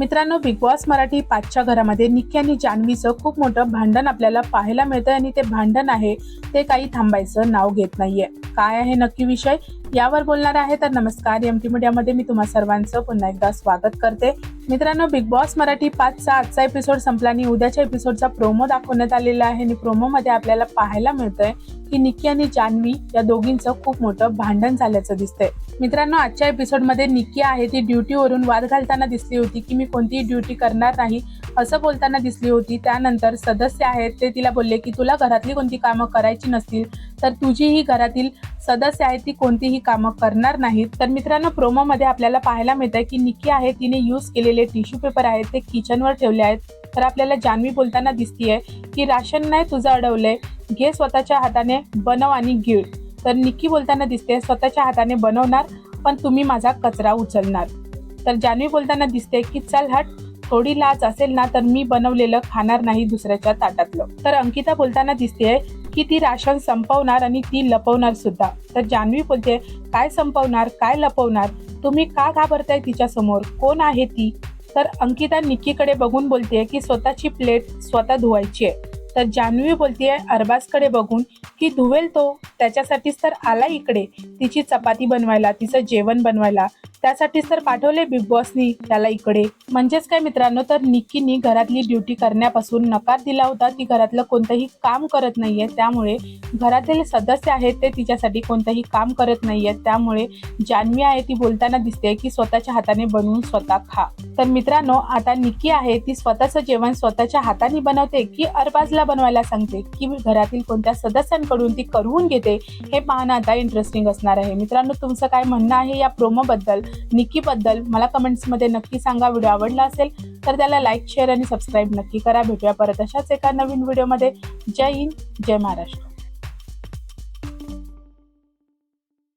मित्रांनो big boss Marathi पाचच्या घरामध्ये निक्की आणि जान्हवीचं खूप मोठं भांडण आपल्याला पाहायला मिळतं आणि ते भांडण आहे ते काही थांबायचं नाव घेत नाहीये. काय आहे नक्की विषय? यावर बोलणार आहे तर नमस्कार एम टी मीडियामध्ये मी तुम्हा सर्वांचं पुन्हा एकदा स्वागत करते. मित्रांनो बिग बॉस मराठी पाचचा आजचा एपिसोड संपला आणि उद्याच्या एपिसोडचा प्रोमो दाखवण्यात आलेला आहे. आणि प्रोमोमध्ये आपल्याला पाहायला मिळतंय की निक्की आणि जान्हवी या दोघींचं खूप मोठं भांडण झाल्याचं दिसतंय. मित्रांनो आजच्या एपिसोडमध्ये निक्की आहे ती ड्युटीवरून वाद घालताना दिसली होती की मी कोणतीही ड्युटी करणार नाही असं बोलताना दिसली होती. त्यानंतर सदस्य आहेत ते तिला बोलले की तुला घरातली कोणती कामं करायची नसतील तर तुझी ही घरातील सदस्य आहेत ती कोणतीही कामं करणार नाहीत. तर मित्रांनो प्रोमोमध्ये आपल्याला पाहायला मिळतंय की निकी आहे तिने यूज केलेले टिश्यू पेपर आहेत ते किचनवर ठेवले आहेत. तर आपल्याला जान्हवी बोलताना दिसतीये की राशन नाही तुझं अडवलंय घे स्वतःच्या हाताने बनव आणि गिळ. तर निक्की बोलताना दिसते स्वतःच्या हाताने बनवणार पण तुम्ही माझा कचरा उचलणार. तर जान्हवी बोलताना दिसते की चल हट थोडी लाज असेल ना तर मी बनवलेलं खाणार नाही दुसऱ्याच्या ताटातलं. तर अंकिता बोलताना दिसते की ती राशन संपवणार आणि ती लपवणार सुद्धा. तर जान्हवी बोलते काय संपवणार काय लपवणार? तुम्ही का घाबरताय तिच्या समोर कोण आहे ती? तर अंकिता निक्कीकडे बघून बोलते की स्वतःची प्लेट स्वतः धुवायची आहे. तर जान्हवी बोलते अरबाजकडे बघून की धुवेल तो? त्याच्यासाठीच तर आला इकडे. तिची चपाती बनवायला तिचं जेवण बनवायला. त्यासाठीच तर पाठवले बिग बॉसनी त्याला इकडे. म्हणजेच काय मित्रांनो तर निक्कीनी घरातली ड्युटी करण्यापासून नकार दिला होता ती घरातलं कोणतंही काम करत नाहीये. त्यामुळे घरातील सदस्य आहेत ते तिच्यासाठी कोणतंही काम करत नाहीये. त्यामुळे जान्हवी आहे ती बोलताना दिसते की स्वतःच्या हाताने बनवून स्वतः खा. तर मित्रांनो आता निक्की आहे ती स्वतःचं जेवण स्वतःच्या हाताने बनवते की अरबाजला बनवायला सांगते की घरातील कोणत्या सदस्यांकडून ती करून घेते. हे पाहणं आता इंटरेस्टिंग असणार आहे. मित्रांनो तुमचं काय म्हणणं आहे या प्रोमोबद्दल निकीबद्दल मला कमेंट्समध्ये नक्की सांगा. व्हिडिओ आवडला असेल तर त्याला लाईक शेअर आणि सबस्क्राईब नक्की करा. भेटूया परत अशाच एका नवीन व्हिडिओमध्ये जय हिंद जय महाराष्ट्र.